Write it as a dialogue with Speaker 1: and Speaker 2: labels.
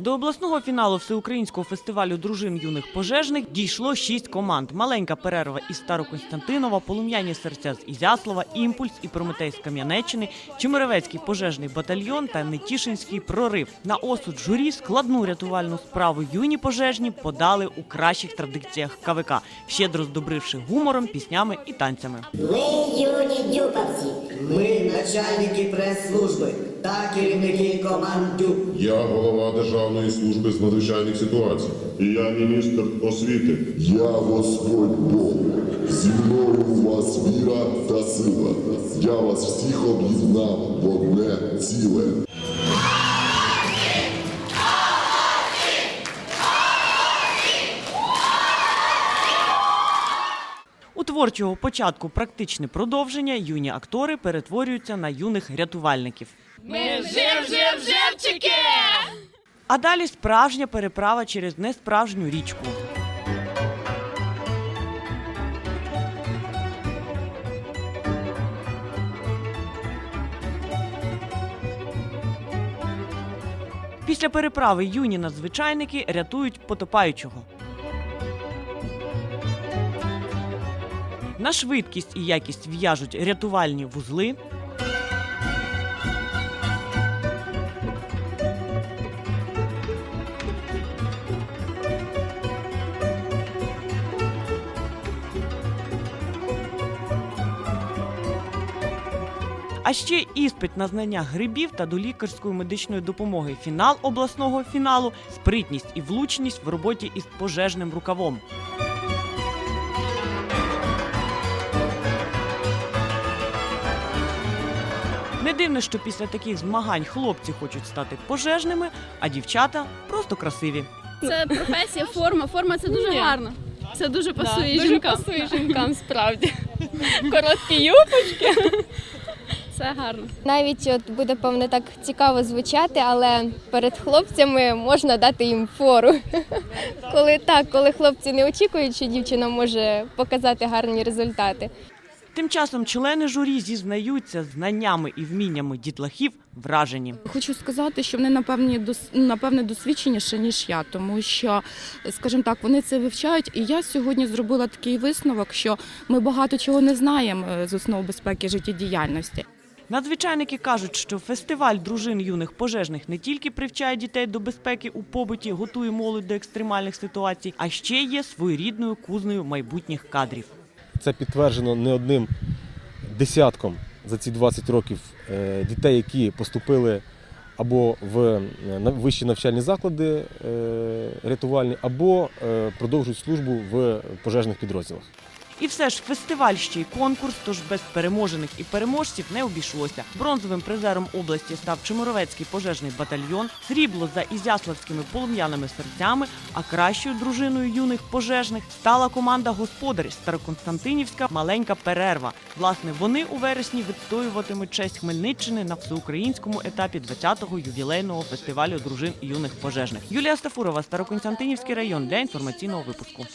Speaker 1: До обласного фіналу всеукраїнського фестивалю дружин юних пожежних дійшло шість команд. Маленька перерва із Староконстантинова, полум'яні серця з Ізяслава, Імпульс і Прометей з Кам'янеччини, Чемеревецький пожежний батальйон та Нетішинський прорив. На осуд журі складну рятувальну справу юні пожежні подали у кращих традиціях КВК, щедро здобривши гумором, піснями і танцями.
Speaker 2: Ми юні дюковці.
Speaker 3: Ми начальники прес-служби та керівники команд ДЮК.
Speaker 4: Я голова Державної служби з надзвичайних ситуацій. І я міністр освіти.
Speaker 5: Я Господь Бог, зі мною у вас віра та сила. Я вас всіх об'єднав в одне ціле.
Speaker 1: Творчого початку практичне продовження юні актори перетворюються на юних рятувальників.
Speaker 6: Ми жив, жив, живчики!
Speaker 1: А далі справжня переправа через несправжню річку. Після переправи юні надзвичайники рятують потопаючого. На швидкість і якість в'яжуть рятувальні вузли. А ще іспит на знання грибів та до лікарської медичної допомоги. Фінал обласного фіналу, спритність і влучність в роботі із пожежним рукавом. Не дивно, що після таких змагань хлопці хочуть стати пожежними, а дівчата просто красиві.
Speaker 6: Це професія, форма. Форма це дуже гарно. Це дуже пасує
Speaker 7: дуже
Speaker 6: жінкам.
Speaker 7: пасує жінкам, справді. Короткі юбочки.
Speaker 6: Це гарно.
Speaker 8: Навіть от буде певне так цікаво звучати, але перед хлопцями можна дати їм фору. Коли так, коли хлопці не очікують, що дівчина може показати гарні результати.
Speaker 1: Тим часом члени журі зізнаються знаннями і вміннями дітлахів вражені.
Speaker 7: Хочу сказати, що вони напевні дос- напевне досвідченіші, ніж я, тому що, скажімо так, вони це вивчають. І я сьогодні зробила такий висновок, що ми багато чого не знаємо е, з основ безпеки життєдіяльності.
Speaker 1: Надзвичайники кажуть, що фестиваль дружин юних пожежних не тільки привчає дітей до безпеки у побуті, готує молодь до екстремальних ситуацій, а ще є своєрідною кузнею майбутніх кадрів.
Speaker 9: Це підтверджено не одним десятком за ці 20 років е, дітей, які поступили або в е, вищі навчальні заклади е, рятувальні, або продовжують службу в пожежних підрозділах.
Speaker 1: І все ж фестиваль ще й конкурс, тож без переможених і переможців не обійшлося. Бронзовим призером області став Чемеровецький пожежний батальйон, срібло за ізяславськими полум'яними серцями, а кращою дружиною юних пожежних стала команда господарів Староконстантинівська маленька перерва. Власне, вони у вересні відстоюватимуть честь Хмельниччини на всеукраїнському етапі 20-го ювілейного фестивалю дружин юних пожежних. Юлія Стафурова, Староконстантинівський район для інформаційного випуску.